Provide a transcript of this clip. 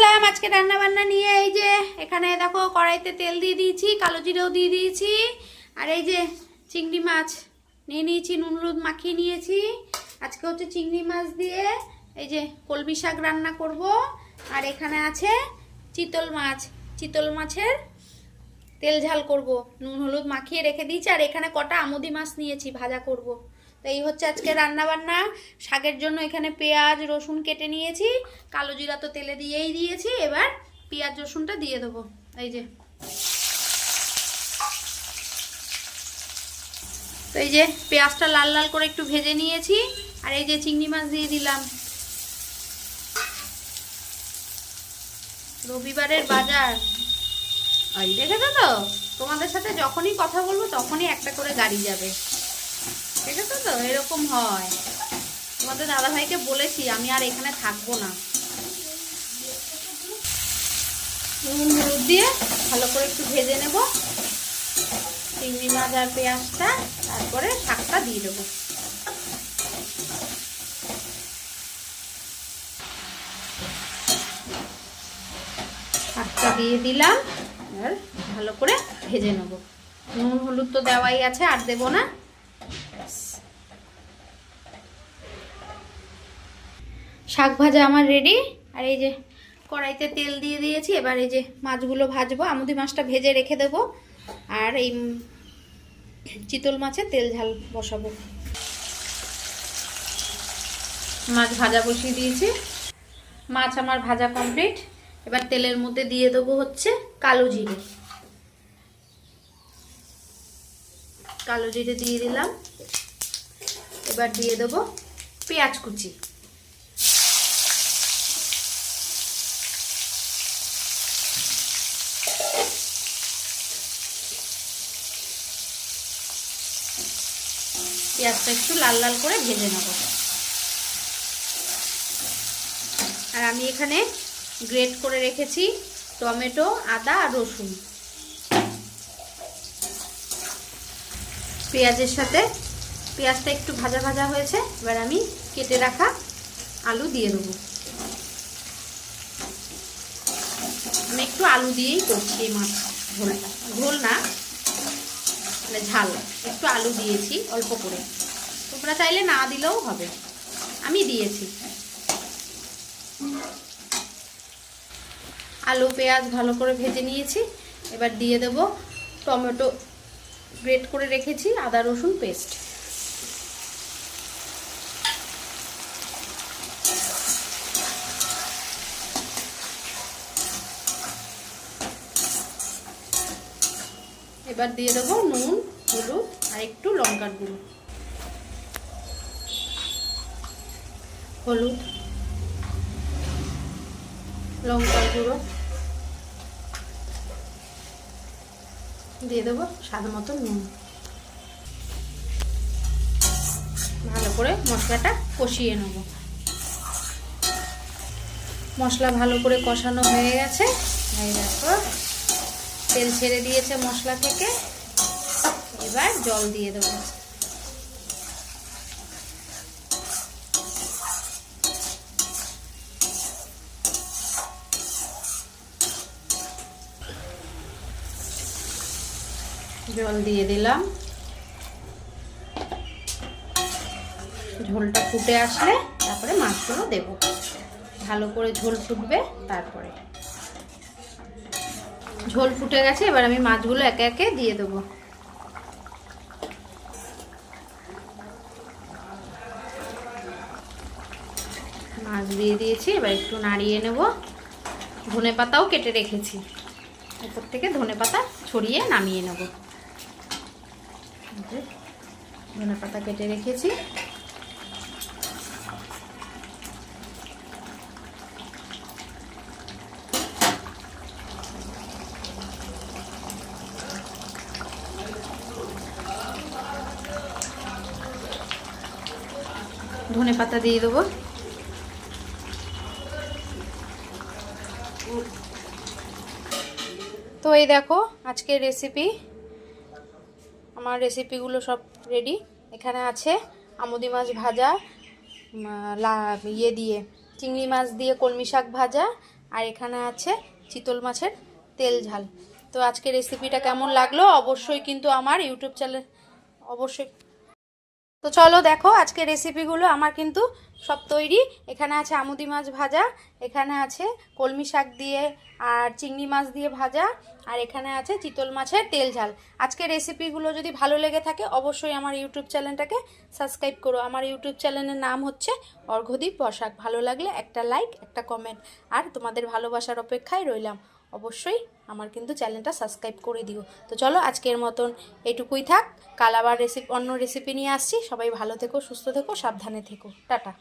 আসলাম, আজকে রান্না বান্না নিয়ে, এই যে এখানে দেখো কড়াইতে তেল দিয়ে দিয়েছি, কালো জিরেও দিয়ে দিয়েছি, আর এই যে চিংড়ি মাছ নিয়ে নিয়েছি, নুন হলুদ মাখিয়ে নিয়েছি। আজকে হচ্ছে চিংড়ি মাছ দিয়ে এই যে কলমি শাক রান্না করব, আর এখানে আছে চিতল মাছ। চিতল মাছের তেল ঝাল করব, নুন হলুদ মাখিয়ে রেখে দিয়েছি, আর এখানে কটা আমুদি মাছ নিয়েছি, ভাজা করব। তো এই হচ্ছে আজকে রান্না বান্না শাকের জন্য এখানে পেঁয়াজ, রসুন কেটে নিয়েছি। কালো জিরা তো তেলে দিয়েই দিয়েছি। এবার পেঁয়াজ, রসুনটা দিয়ে দেবো। এই যে। তো এই যে পেঁয়াজটা লাল লাল করে একটু ভেজে নিয়েছি। আর এই যে চিংড়ি মাছ দিয়ে দিলাম। রবিবারের বাজার। ওই দেখেছ তো? তোমাদের সাথে যখনই কথা বলব, তখনই একটা করে গাড়ি যাবে। তো এরকম হয়। তোমাদের দাদাভাইকে বলেছি, আমি আর এখানে থাকব না। নুন, হলুদ দিয়ে ভালো করে একটু ভেজে নেব। চিংড়ি মাছ আর পেঁয়াজটা, তারপরে শাকটা দিয়ে দেবো। শাকটা দিয়ে দিলাম আর ভালো করে ভেজে নেব। নুন, হলুদ তো দেওয়াই আছে, আর দেবো না। শাক ভাজা আমার রেডি আর এই যে কড়াইতে তেল দিয়ে দিয়েছি, এবার এই যে মাছগুলো ভাজবো, আমুদি মাছটা ভেজে রেখে দেব, আর এই চিতল মাছে তেল ঝাল বসাবো। মাছ ভাজা বসিয়ে দিয়েছি। মাছ আমার ভাজা কমপ্লিট এবার তেলের মধ্যে দিয়ে দেবো হচ্ছে কালো জিরে। কালো জিরে দিয়ে দিলাম। এবার দিয়ে দেবো পেঁয়াজ কুচি। পেঁয়াজটা একটু লাল লাল করে ভেজে নেব। আর আমি এখানে গ্রেট করে রেখেছি টমেটো, আদা আর রসুন। পেঁয়াজের সাথে পেঁয়াজটা একটু ভাজা ভাজা হয়েছে, এবার আমি কেটে রাখা আলু দিয়ে দেবো। আমি একটু আলু দিয়েই করছি এই মাছ ঝোলটা। ঝোল না মানে ঝাল একটু আলু দিয়েছি অল্প করে। তোমরা চাইলে না দিলেও হবে। আমি দিয়েছি। আলু, পেঁয়াজ ভালো করে ভেজে নিয়েছি। এবার দিয়ে দেব টমেটো গ্রেট করে রেখেছি, আদা, রসুন, পেস্ট। এবার দিয়ে দেবো নুন, হলুদ আর একটু লঙ্কার গুঁড়ো। হলুদ, লঙ্কার গুঁড়ো দিয়ে দেবো স্বাদ মতো নুন। ভালো করে মশলাটা কষিয়ে নেব। মশলা ভালো করে কষানো হয়ে গেছে। এই দেখো। তেল ছেড়ে দিয়েছে মশলা থেকে। এবার জল দিয়ে দেবো। জল দিয়ে দিলাম। ঝোলটা ফুটে আসলে তারপরে মাছগুলো দেব। ভালো করে ঝোল ফুটবে, তারপরে। ঝোল ফুটে গেছে, এবার আমি মাছগুলো একে একে দিয়ে দেবো। মাছ দিয়ে দিয়েছি, এবার একটু নাড়িয়ে নেব। ধনে পাতাও কেটে রেখেছি। উপর থেকে ধনে পাতা ছড়িয়ে নামিয়ে নেব। ধনে পাতা কেটে রেখেছি। ধনে পাতা দিয়ে দেবো। তো এই দেখো আজকের রেসিপি আমার রেসিপিগুলো সব রেডি এখানে আছে আমুদি মাছ ভাজা ইয়ে দিয়ে, চিংড়ি মাছ দিয়ে কলমি শাক ভাজা, আর এখানে আছে চিতল মাছের তেল ঝাল। তো আজকে রেসিপিটা কেমন লাগল? অবশ্যই কিন্তু আমার ইউটিউব চ্যানেল, অবশ্যই তো চলো দেখো আজকে রেসিপিগুলো আমার কিন্তু সব তৈরি। এখানে আছে আমুদি মাছ ভাজা, এখানে আছে কলমি শাক দিয়ে আর চিংড়ি মাছ দিয়ে ভাজা, আর এখানে আছে চিতল মাছের তেল ঝাল। আজকে রেসিপিগুলো যদি ভালো লেগে থাকে, অবশ্যই আমার ইউটিউব চ্যানেলটাকে সাবস্ক্রাইব করো। আমার ইউটিউব চ্যানেলের নাম হচ্ছে অর্ঘদীপ বসাক ভালো লাগলে একটা লাইক একটা কমেন্ট আর তোমাদের ভালোবাসার অপেক্ষায় রইলাম। অবশ্যই আমার কিন্তু চ্যানেলটা সাবস্ক্রাইব করে দিও। তো চলো আজকের মতন এটুকুই থাক। কাল আবার রেসিপি অন্য রেসিপি নিয়ে আসছি। সবাই ভালো থেকো, সুস্থ থেকো, সাবধানে থেকো। টাটা।